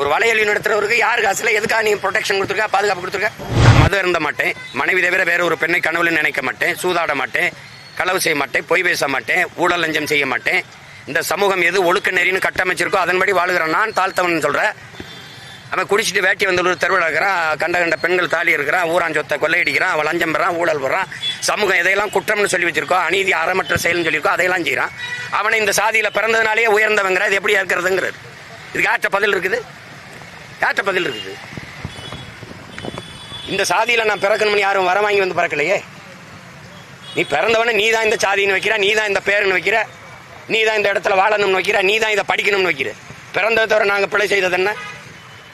ஒரு வலையொலி நடத்துறவருக்கு யார் காசுல எதுக்காக நீ ப்ரொடெக்ஷன் கொடுத்துருக்கா பாதுகாப்பு கொடுத்துருக்க? நான் மதம் இருந்த மாட்டேன். மனைவி தவிர வேற ஒரு பெண்ணை கனவுல நினைக்க மாட்டேன். சூதாட மாட்டேன். களவு செய்ய மாட்டேன். பொய் பேச மாட்டேன். ஊழல் லஞ்சம் செய்ய மாட்டேன். இந்த சமூகம் எது ஒழுக்க நெறின்னு கட்டமைச்சிருக்கோ அதன்படி வாழுகிறேன். நான் தாழ்த்தவன் சொல்கிறேன் அவன் குடிச்சிட்டு வேட்டி வந்து ஒரு தெருவில் இருக்கிறான். கண்ட கண்ட பெண்கள் தாலி இருக்கிறான். ஊரான் சொத்தை கொள்ளையடிக்கிறான். அவன் லஞ்சம் பெறான் ஊழல் போடுறான் சமூகம் எதையெல்லாம் குற்றம்னு சொல்லி வச்சிருக்கோ அநீதி அறமற்ற செயல்னு சொல்லியிருக்கோ அதையெல்லாம் செய்கிறான் அவனை இந்த சாதியில் பிறந்ததுனாலேயே உயர்ந்தவங்கிறது எப்படி இருக்கிறதுங்கிறது. இதுக்கு யார்கிட்ட பதில் இருக்குது? யார்கிட்ட பதில் இருக்குது. இந்த சாதியில் நான் பிறக்கணும்னு யாரும் வர வாங்கி வந்து பிறக்கலையே? நீ பிறந்தவனே நீ தான் இந்த சாதின்னு வைக்கிற நீ தான் இந்த பேருன்னு வைக்கிற நீ தான் இந்த இடத்துல வாழணும்னு வைக்கிற நீ தான் இதை படிக்கணும்னு வைக்கிற. பிறந்ததை தவிர நாங்கள் பிழை செய்தது என்ன?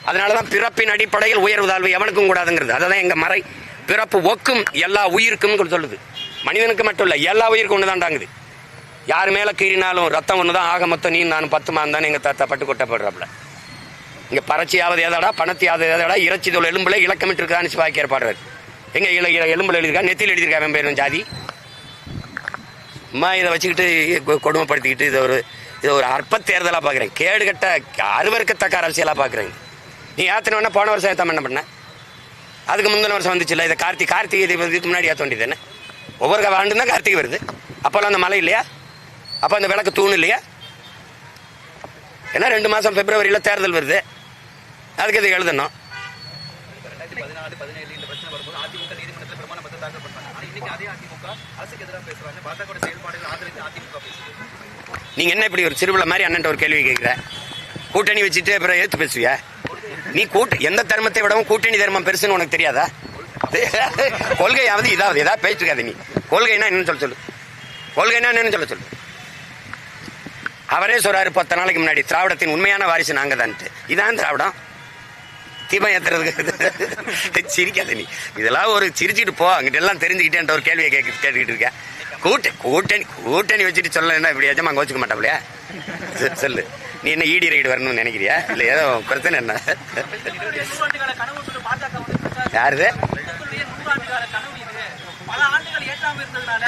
அதனால தான் பிறப்பின் அடிப்படையில் உயர்வு தாழ்வு எவனுக்கும் கூடாதுங்கிறது. அதுதான் எங்கள் மறை. பிறப்பு ஒக்கும் எல்லா உயிருக்கும் சொல்லுது. மனிதனுக்கு மட்டும் இல்லை எல்லா உயிருக்கும் ஒன்று தாண்டாங்குது யார் மேலே கீறினாலும் ரத்தம் ஒன்று தான் ஆக மொத்தம் நீ நான் பத்து மாதம் தான் எங்கள் தாத்தா பட்டு கொட்டப்படுறாப்புல. இங்கே பறச்சியாவது ஏதாடா பணத்தையாவது ஏதாடா இறைச்சி தோல் எலும்புல இலக்கமிட்டு இருக்கான்னு சிவாக்கியர் பாடுறாரு. எங்க இல இல- எலும்புல எழுதியிருக்கா நெத்தியில் எழுதியிருக்கா அவன் பேரும் ஜாதி? அம்மா இதை வச்சுக்கிட்டு கொடுமைப்படுத்திக்கிட்டு இதை ஒரு இதை ஒரு அற்ப தேர்தலாக பார்க்குறேன் கேடு கட்ட அருவருக்கத்தக்க அரசியலாக பார்க்குறேன் நீ ஏத்தன வேணா போன வருஷம் ஏத்தாம என்ன பண்ண? அதுக்கு முந்தின வருஷம் வந்துச்சுல்ல இதை கார்த்திக் கார்த்திகை தீபத்துக்கு முன்னாடி ஏற்ற வேண்டியது என்ன? ஒவ்வொரு ஆண்டு தான் கார்த்திகை வருது. அப்போல்லாம் அந்த மழை இல்லையா? அப்போ அந்த விளக்கு தூணு இல்லையா? ஏன்னா ரெண்டு மாதம் பிப்ரவரியில் தேர்தல் வருது. அதுக்கு இது எழுதணும்? நீங்க நீங்கள் என்ன இப்படி ஒரு சிறுபிள்ளை மாதிரி அண்ணன் ஒரு கேள்வி கேட்குற கூட்டணி வச்சுட்டு அப்புறம் ஏற்று பேசுவியா? நீ கூட்டு எந்த தர்மத்தை விடவும் கூட்டணி தர்மம் பெருசுன்னு உனக்கு தெரியாதா? கொள்கையாவது இதாவது ஏதாவது பேசிட்டு இருக்காத நீ. கொள்கைன்னா என்னன்னு சொல்ல சொல்லு. கொள்கைன்னா என்னன்னு சொல்ல சொல்லு. அவரே சொல்றாரு பத்து நாளைக்கு முன்னாடி திராவிடத்தின் உண்மையான வாரிசு நாங்க தான்ட்டு இதான் திராவிடம். தீபம் ஏத்துறதுக்கு. சிரிக்காத நீ. இதெல்லாம் ஒரு சிரிச்சுட்டு போ அங்கிட்ட எல்லாம் தெரிஞ்சுக்கிட்டேன்ற ஒரு கேள்வியை கேட்க கேட்டுக்கிட்டு இருக்கேன் கூட்ட கூட்டணி கூட்டணி வச்சுட்டு சொல்ல என்ன இப்படி ஏஜமா கோச்சுக்க மாட்டாப்லையா சொல்லு. நீ என்ன ஈடி ரைடு வரணும்னு நினைக்கிறியா? இல்லை ஏதோ பிரச்சனை என்ன? யாருது? பல ஆண்டுகள் ஏற்றாம இருந்ததுனால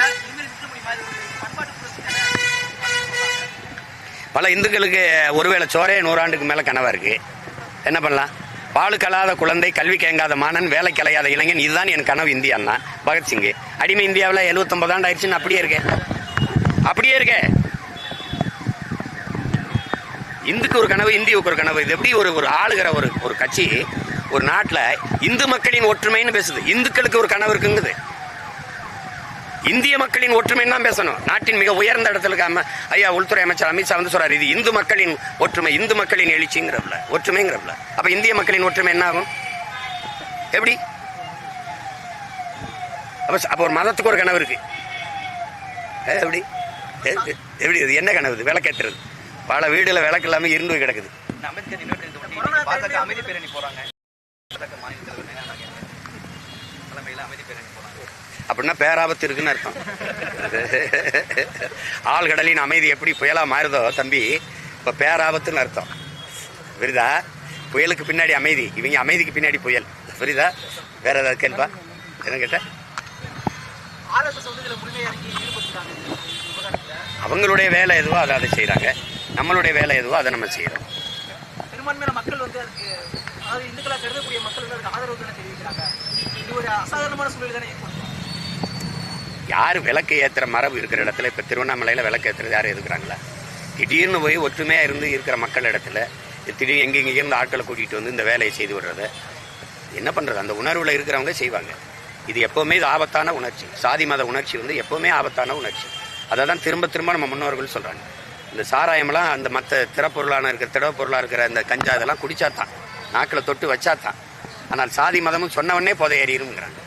பல இந்துக்களுக்கு ஒருவேளை சோரே நூறாண்டுக்கு மேலே கனவாக இருக்கு. என்ன பண்ணலாம்? பால் கலாத குழந்தை கல்வி கேங்காத மாணன் வேலை கலையாத இளைஞன் இதுதான் என் கனவு இந்தியான்னா பகத்சிங் அடிமை இந்தியாவில் எழுபத்தொம்பது ஆண்டு ஆயிடுச்சுன்னு அப்படியே இருக்கேன். அப்படியே இருக்கேன். இந்துக்கு ஒரு கனவு இந்தியாவுக்கு ஒரு கனவு. இது எப்படி ஒரு ஒரு ஆளுகிற ஒரு ஒரு கட்சி ஒரு நாட்டில் இந்து மக்களின் ஒற்றுமைன்னு பேசுது. இந்துக்களுக்கு ஒரு கனவு இருக்குங்குது. இந்திய மக்களின் ஒற்றுமைன்னு தான் பேசணும். நாட்டின் மிக உயர்ந்த இடத்துல இருக்காம ஐயா உள்துறை அமைச்சர் அமித்ஷா வந்து சொல்றாரு இது இந்து மக்களின் ஒற்றுமை இந்து மக்களின் எழுச்சிங்கிறப்பல ஒற்றுமைங்கிறப்பல அப்ப இந்திய மக்களின் ஒற்றுமை என்ன ஆகும்? எப்படி? அப்ப அப்ப ஒரு மதத்துக்கு ஒரு கனவு இருக்கு. எப்படி? எப்படி இது? என்ன கனவு இது? விளக்கேற்றுறது. பல வீடுல விளக்கு இல்லாம இருந்து கிடக்குது. அமைதி பேரணி போறாங்க. அப்படின்னா பேராபத்து இருக்குன்னு அர்த்தம். ஆழ்கடலின் அமைதி எப்படி புயலாக மாறுதோ தம்பி இப்போ பேராபத்துன்னு அர்த்தம். புரியுதா? புயலுக்கு பின்னாடி அமைதி இவங்க அமைதிக்கு பின்னாடி புயல். புரியுதா? வேற ஏதாவது கேள்பா என்ன கேட்ட? அவங்களுடைய வேலை எதுவோ அதை அதை செய்கிறாங்க நம்மளுடைய வேலை எதுவோ அதை நம்ம செய்கிறோம் மக்கள் யார் விளக்கு ஏற்றுற மரபு இருக்கிற இடத்துல இப்போ திருவண்ணாமலையில் விளக்கு ஏற்றுறது யாரும் எதுக்குறாங்களா? திடீர்னு போய் ஒற்றுமையாக இருந்து இருக்கிற மக்கள் இடத்துல திடீர்னு எங்கெங்கேயே இருந்து ஆட்களை கூட்டிகிட்டு வந்து இந்த வேலையை செய்து விடுறது என்ன பண்ணுறது அந்த உணர்வில் இருக்கிறவங்க செய்வாங்க. இது எப்போவுமே இது ஆபத்தான உணர்ச்சி. சாதி மத உணர்ச்சி வந்து எப்போவுமே ஆபத்தான உணர்ச்சி. அதை தான் திரும்ப திரும்ப நம்ம முன்னோர்கள் சொல்கிறாங்க இந்த சாராயம்லாம் அந்த மற்ற திறப்பொருளான இருக்கிற திடப்பொருளாக இருக்கிற அந்த கஞ்சா இதெல்லாம் குடிச்சா தான் நாக்கில் தொட்டு வச்சா தான் ஆனால் சாதி மதமும் சொன்னவொடனே போதை ஏறிடும்ங்கிறாங்க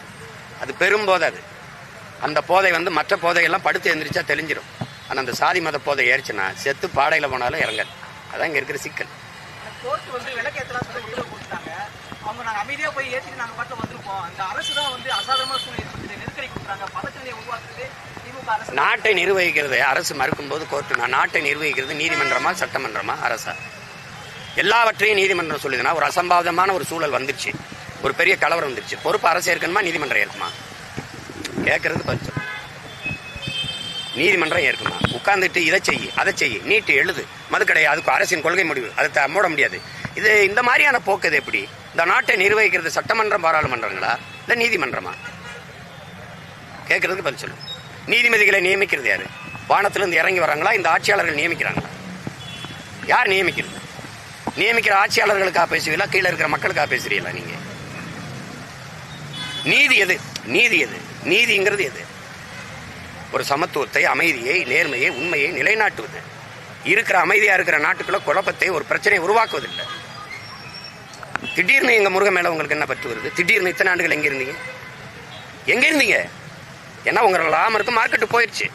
அது பெரும்போது அது. அந்த போதை வந்து மற்ற போதையெல்லாம் படுத்து எந்திரிச்சா தெளிஞ்சிரும். ஆனால் அந்த சாதி மத போதை ஏறிச்சுன்னா செத்து பாடையில் போனாலும் இறங்காது. அதான் இங்கே இருக்கிற சிக்கல். கோர்ட் வந்து விளக்கேற்றலாம் சொல்லி உத்தரவு கொடுத்தாங்க அவங்க நாங்க அமைதியா போய் ஏற்றிட்டு நாங்க பாட்டில் வந்திருப்போம் அந்த அரசு தான் வந்து சூழ்நிலை நெருக்கடி கொடுக்குறாங்க. உருவாக்குறது நாட்டை நிர்வகிக்கிறது அரசு மறுக்கும்போது கோர்ட்டு நான் நாட்டை நிர்வகிக்கிறது நீதிமன்றமா சட்டமன்றமா? அரசா? எல்லாவற்றையும் நீதிமன்றம் சொல்லுதுன்னா ஒரு அசம்பாவிதமான ஒரு சூழல் வந்துருச்சு. ஒரு பெரிய கலவரம் வந்துருச்சு. பொறுப்பு அரசு ஏற்கணுமா நீதிமன்றம் ஏற்குமா கேட்கறது பஞ்சம் நீதிமன்றம் ஏற்குமா? உட்கார்ந்துட்டு இதை செய் அதை செய் நீட்டு எழுது. மதுக்கடை அதுக்கு அரசின் கொள்கை முடிவு. அதை மூட முடியாது. இது இந்த மாதிரியான போக்குது எப்படி? இந்த நாட்டை நிர்வகிக்கிறது சட்டமன்றம் பாராளுமன்றங்களா? இல்லை நீதிமன்றமா? கேட்கறதுக்கு பதில் சொல்லும் நீதிபதிகளை நியமிக்கிறது யாரு? வானத்திலிருந்து இறங்கி வராங்களா? இந்த ஆட்சியாளர்கள் நியமிக்கிறாங்களா? யார் நியமிக்கிறது? நியமிக்கிற ஆட்சியாளர்களுக்காக பேசுவீங்களா? கீழே இருக்கிற மக்களுக்காக பேசுறீங்களா நீங்க? நீதி எது? நீதி எது? நீதிங்கிறது எது? ஒரு சமத்துவத்தை அமைதியை நேர்மையை உண்மையை நிலைநாட்டுவது. இருக்கிற அமைதியாக இருக்கிற நாட்டுக்குள்ள குழப்பத்தை ஒரு பிரச்சனையை உருவாக்குவதில்லை. திடீர்னு எங்கள் முருகன் மேலே உங்களுக்கு என்ன பற்று வருது? திடீர்னு இத்தனை ஆண்டுகள் எங்கே இருந்தீங்க? எங்கே இருந்தீங்க? ஏன்னா உங்க ராமருக்கு மார்க்கெட்டு போயிடுச்சு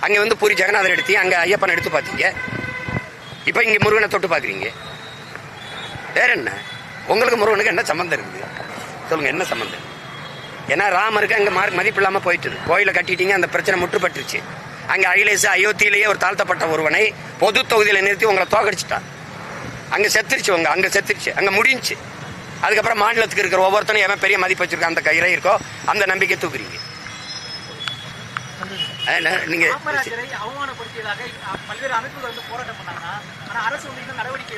அங்கே வந்து பூரி ஜெகநாதர் எடுத்து அங்கே ஐயப்பன் எடுத்து பார்த்தீங்க. இப்போ இங்கே முருகனை தொட்டு பார்க்குறீங்க. வேற என்ன? உங்களுக்கு முருகனுக்கு என்ன சம்மந்தம் இருக்குது? சொல்லுங்க என்ன சம்மந்தம் ஏன்னா ராமருக்கு அங்கே மார்க் மதிப்பு இல்லாமல் போயிட்டுது. கோயிலை கட்டிட்டீங்க அந்த பிரச்சனை முற்றுப்பட்டுருச்சு. அங்கே அகிலேஷ் அயோத்தியிலேயே ஒரு தாழ்த்தப்பட்ட ஒருவனை பொது தொகுதியில் நிறுத்தி உங்களை தோக்கடிச்சிட்டான் அங்கே செத்துருச்சு உங்க அங்கே செத்துருச்சு அங்கே முடிஞ்சுச்சு. அதுக்கப்புறம் மாநிலத்துக்கு இருக்கிற ஒவ்வொருத்தனும் எவன் பெரிய மதிப்பு வச்சிருக்க அந்த இறை இருக்கோ அந்த நம்பிக்கை தூக்குறீங்க. நீங்க பல்வேறு அமைப்புகள் வந்து போராட்டம் பண்ணாங்க அரசு நடவடிக்கை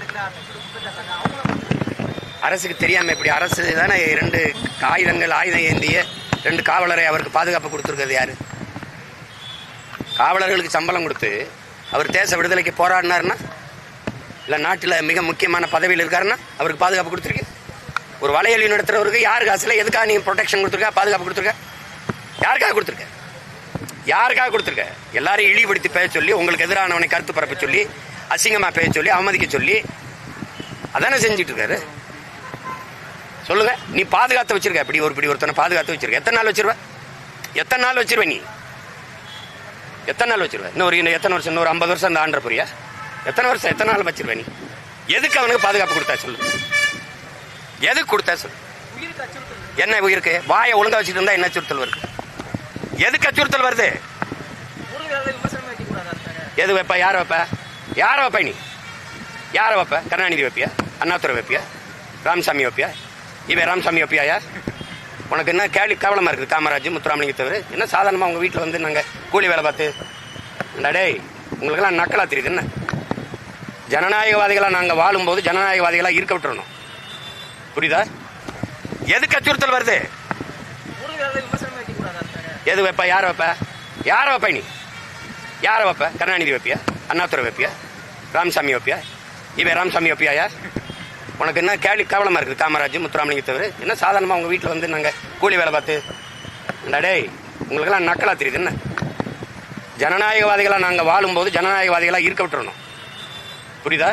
அரசுக்கு தெரியாம இப்படி அரசு தானே ரெண்டு ஆயுதங்கள் ஆயுதம் ஏந்திய ரெண்டு காவலரை அவருக்கு பாதுகாப்பு கொடுத்துருக்கிறது யாரு? காவலர்களுக்கு சம்பளம் கொடுத்து அவர் தேச விடுதலைக்கு போராடினாருன்னா? இல்லை நாட்டில் மிக முக்கியமான பதவியில் இருக்காருன்னா அவருக்கு பாதுகாப்பு கொடுத்துருக்கு ஒரு வலையொலி நடத்துகிறவருக்கு யார் காசில் எதுக்காக நீங்கள் ப்ரொடெக்ஷன் கொடுத்துருக்க பாதுகாப்பு கொடுத்துருக்க? யாருக்காக கொடுத்துருக்க? யாருக்காக கொடுத்துருக்க? எல்லாரையும் இழிவுபடுத்தி பேச சொல்லி உங்களுக்கு எதிரானவனை கருத்து பரப்ப சொல்லி அசிங்கமாக பேச சொல்லி அவமதிக்க சொல்லி அதானே செஞ்சுட்டு இருக்காரு? சொல்லுங்க. நீ பாதுகாத்து வச்சிருக்க. இப்படி ஒரு இப்படி ஒருத்தனை பாதுகாத்து வச்சிருக்க. எத்தனை நாள் வச்சிருவ? எத்தனை நாள் வச்சிருவ நீ? எத்தனை நாள் வச்சிருவ? இன்னும் ஒரு இன்னும் எத்தனை வருஷம்? இன்னும் ஒரு ஐம்பது வருஷம் அந்த ஆண்டர் புரியா? எத்தனை வருஷம் எத்தனை நாள் வச்சிருவ நீ? எதுக்கு அவனுக்கு பாதுகாப்பு கொடுத்தா சொல்லு. எதுக்கு கொடுத்தா சொல்லு? என்ன உயிருக்கு? வாயை ஒழுங்கா வச்சுட்டு இருந்தா என்ன அச்சுறுத்தல் வருது? எதுக்கு அச்சுறுத்தல் வருது? எது வைப்ப? யார வைப்ப? யார வைப்ப நீ? யாரை வைப்ப? கருணாநிதி வைப்பியா? அண்ணாதுரை வைப்பியா? ராமசாமி வைப்பியா? இவன் ராமசாமி வைப்பியாயா உனக்கு என்ன கேள்வி கேவலமா இருக்குது காமராஜ் முத்துராமலிங்க தவிர? என்ன சாதாரணமாக உங்கள் வீட்டில் வந்து நாங்கள் கூலி வேலை பார்த்து? டே டேய் உங்களுக்கெல்லாம் நக்கலாக தெரியுது என்ன? ஜனநாயகவாதிகளாக நாங்கள் வாழும்போது ஜனநாயகவாதிகளாக இருக்க விட்டுறணும். புரியுதா? எதுக்கு அச்சுறுத்தல் வருது? எது வைப்ப? யார் வைப்ப? யாரை வைப்ப நீ? யாரை வைப்ப? கருணாநிதி வைப்பியா? அண்ணாதுரை வைப்பியா? ராமசாமி வைப்பியா? இவன் ராமசாமி வைப்பியாயா உனக்கு என்ன கேள்வி கேவலமா இருக்குது காமராஜ் முத்துராமலிங்க தவிர? என்ன சாதாரணமா உங்க வீட்டில் வந்து நாங்கள் கூலி வேலை பார்த்து ஏண்டா டேய் உங்களுக்கெல்லாம் நக்கலா தெரியுது என்ன? ஜனநாயகவாதிகளாக நாங்கள் வாழும்போது ஜனநாயகவாதிகளாக இருக்க விட்டுறணும் புரியுதா?